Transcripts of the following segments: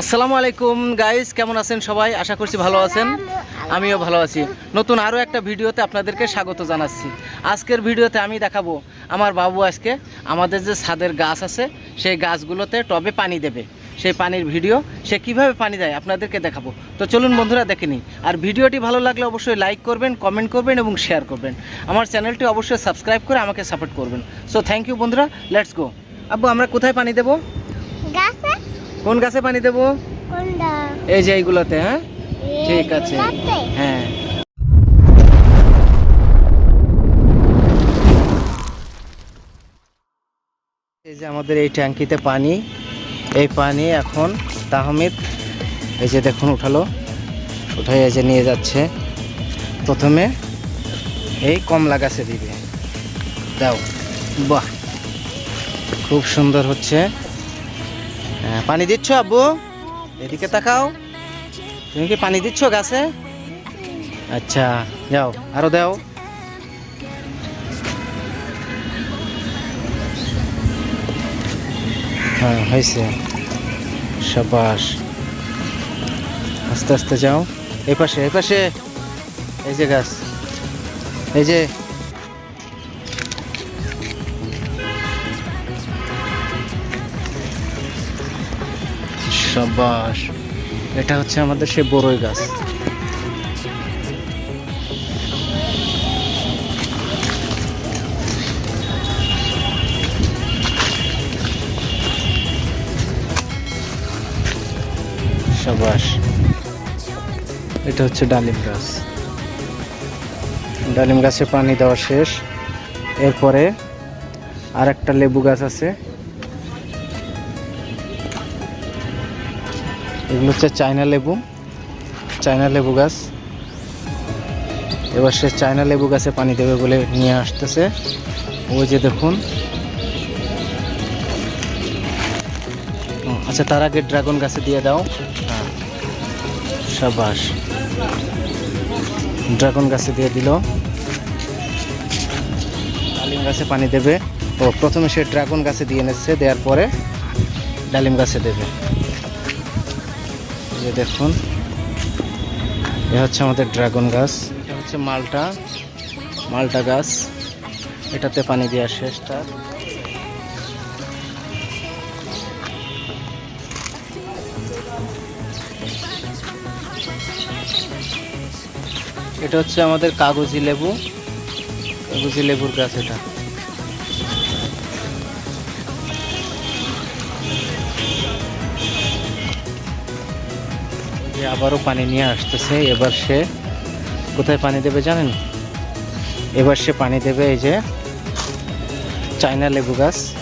আসসালামু আলাইকুম গাইস কেমন আছেন সবাই? আশা করছি ভালো আছেন। আমিও ভালো আছি। নতুন আরও একটা ভিডিওতে আপনাদেরকে স্বাগত জানাচ্ছি। আজকের ভিডিওতে আমি দেখাবো আমার বাবু আজকে আমাদের যে ছাদের গাছ আছে সেই গাছগুলোতে টবে পানি দেবে। সেই পানির ভিডিও সে কীভাবে পানি দেয় আপনাদেরকে দেখাবো। তো চলুন বন্ধুরা দেখে নিই। আর ভিডিওটি ভালো লাগলে অবশ্যই লাইক করবেন কমেন্ট করবেন এবং শেয়ার করবেন। আমার চ্যানেলটি অবশ্যই সাবস্ক্রাইব করে আমাকে সাপোর্ট করবেন। সো থ্যাংক ইউ বন্ধুরা লেটস গো আব্বু আমরা কোথায় পানি দেবো? গাছে? কোন গাছে পানি দেবো? এই যে এইগুলোতে হ্যাঁ? ঠিক আছে। হ্যাঁ। এই যে আমাদের এই ট্যাঙ্কিতে পানি। এই পানি এখন তাহমিদ এই যে দেখুন উঠালো। উঠাই এই যে নিয়ে যাচ্ছে। প্রথমে এই কমলা গাছে দিবে। দাও। বাহ! খুব সুন্দর হচ্ছে। হ্যাঁ, পানি দিচ্ছ আব্বু? এদিকে তাকাও। তুমি কি পানি দিচ্ছ গাছে? আচ্ছা যাও আরও দাও। হ্যাঁ হয়েছে। সাবাস। আস্তে আস্তে যাও। এই পাশে এই পাশে। এই যে গাছ। এই যে সাবাস এটা হচ্ছে আমাদের সে বড়ই গাছ। সাবাস এটা হচ্ছে ডালিম গাছ। ডালিম গাছে পানি দেওয়া শেষ। এরপরে আর একটা লেবু গাছ আছে। এগুলো হচ্ছে চায়না লেবু চায়না লেবু গাছ। এবার সে চায়না লেবু গাছে পানি দেবে বলে নিয়ে আসতেছে। ওই যে দেখুন। আচ্ছা তার আগে ড্রাগন গাছে দিয়ে দাও। হ্যাঁ। সাবাস। ড্রাগন গাছে দিয়ে দিল। ডালিম গাছে পানি দেবে। ও, প্রথমে সে ড্রাগন গাছে দিয়ে নিচ্ছে, দেওয়ার পরে ডালিম গাছে দেবে। যে দেখুন, এ হচ্ছে আমাদের ড্রাগন গাছ, এটা হচ্ছে মালটা মালটা গাছ, এটাতে পানি দেওয়া শেষ তার এটা হচ্ছে আমাদের কাগজি লেবু, কাগজি লেবুর গাছ এটা। যে আবারও পানি নিয়ে আসতেছে। এবার সে কোথায় পানি দেবে জানেন? এবার সে পানি দেবে এই যে চায়না লেবু গাছ।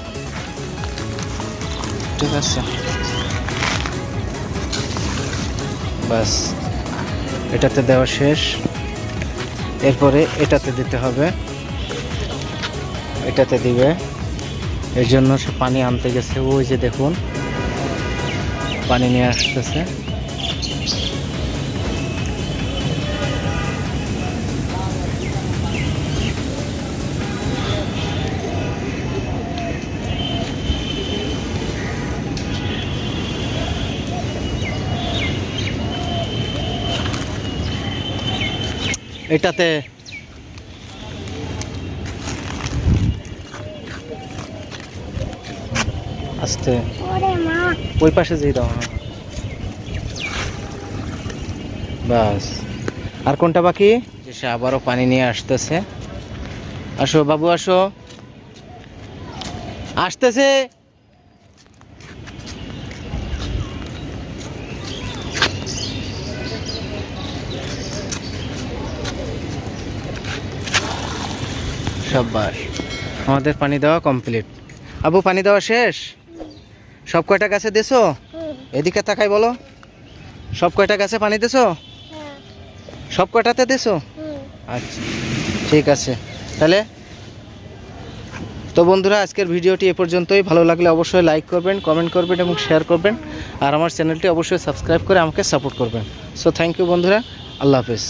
ঠিক আছে। বাস, এটাতে দেওয়া শেষ। এরপরে এটাতে দিতে হবে। এটাতে দিবে। এর জন্য সে পানি আনতে গেছে। ওই যে দেখুন, পানি নিয়ে আসতেছে। এটাতে আস্তে। ওই পাশে যেই দাও হ্যাঁ। বাস। আর কোনটা বাকি? যে সে আবারও পানি নিয়ে আসতেছে। আসো, বাবু, আসো। আসতেছে। সাব্বাস আমাদের পানি দেওয়া কমপ্লিট। আবু, পানি দেওয়া শেষ? সব কয়টা গাছে দেছো? এদিকে তাকাই বলো। সব কয়টা গাছে পানি দেছো? সব কটাতে দেছো? আচ্ছা ঠিক আছে। তাহলে তো বন্ধুরা আজকের ভিডিওটি এ পর্যন্তই। ভালো লাগলে অবশ্যই লাইক করবেন কমেন্ট করবেন এবং শেয়ার করবেন। আর আমার চ্যানেলটি অবশ্যই সাবস্ক্রাইব করে আমাকে সাপোর্ট করবেন। সো থ্যাংক ইউ বন্ধুরা। আল্লাহ হাফেজ।